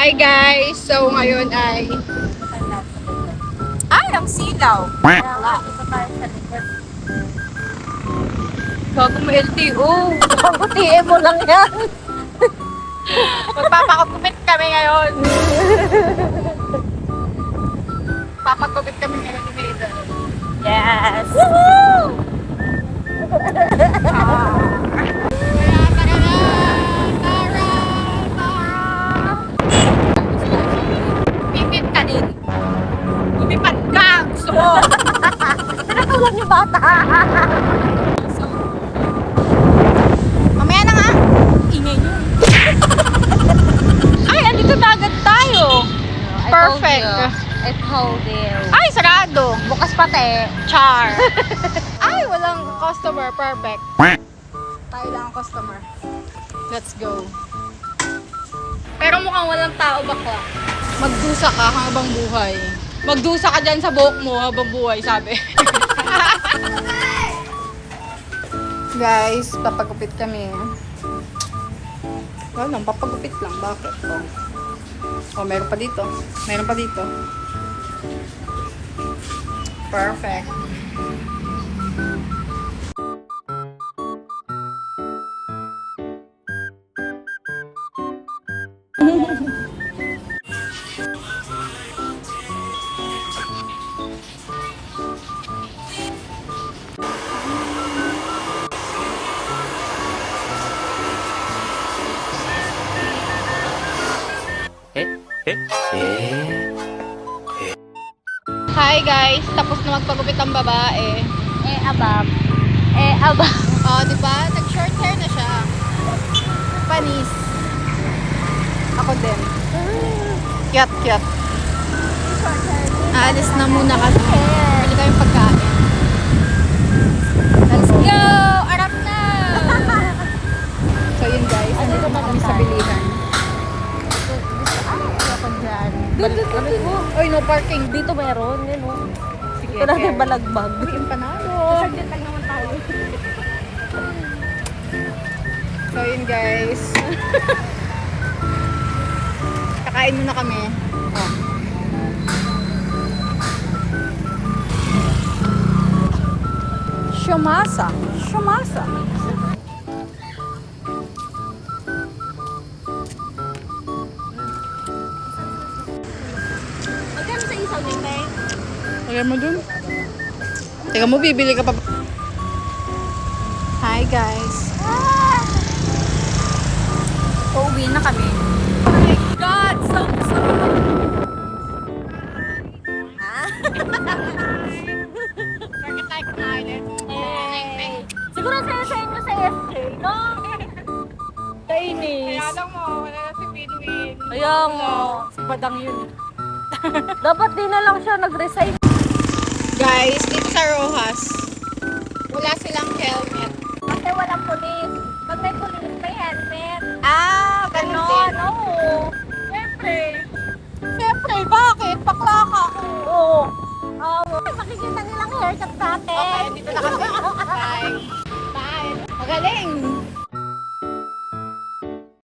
Hi guys! So ngayon ay... Ay, ang silaw! Wala. Bago mo LTO. Pagkutiin mo lang yan. Magpapakagupit kami ngayon. Papagupit kami ngayon ni. Yes. Kaya Lumipad ka! Gusto mo! Pinatulan yung bata. So, mamaya na nga. Ingay niyo. Ay, andito na agad tayo. Perfect. I told you. Ay, sarado. Bukas pati. Char. Ay, walang customer. Perfect. Tayo lang ang customer. Let's go. Pero mukhang walang tao bakla. Magdusa ka habang buhay. Magdusa ka dyan sa buhok mo habang buhay, sabi. Guys, papagupit kami. Wala lang, papagupit lang. Bakit? Oh. oh, meron pa dito. Meron pa dito. Perfect. Hi guys, tapos na magpagupit ang babae. Eh, abab. Eh, abab. Oh, di ba? Nag-short hair na siya. Panis. Ako din. Cute, cute. Aalis na muna kasi. Bili kayong pagkain. Let's go! Arap na! so yun guys, andito na kami sa bilihan. Dyan. Doon, doon, doon, doon. Oy, no parking. Dito meron. Yan o. Sige, Ito natin balagbag. Uy, empanado. Saglit lang naman tayo. So yun guys. Kakain muna kami. Oh. Shumasa. Shumasa. Lagyan mo dun. Teka mo, bibili ka pa. Hi guys. Pauwi na kami. Oh my God! So, so. Kumain? Eh, siguro sa sa inyo sa SJ, no? Kainis. Kaya lang mo, wala na si Pinwin. Kaya mo. Si Badang yun. Dapat di na lang siya nag-resign. Guys, dito sa Rojas, wala silang helmet. Kasi walang pulis. Pag may pulis, may helmet. Ah, Ganon, oo. Siyempre. Siyempre, bakit? Bakla ka. Oo. Oo. Makikita nilang haircut natin. Okay, dito na kami. Bye. Bye. Magaling.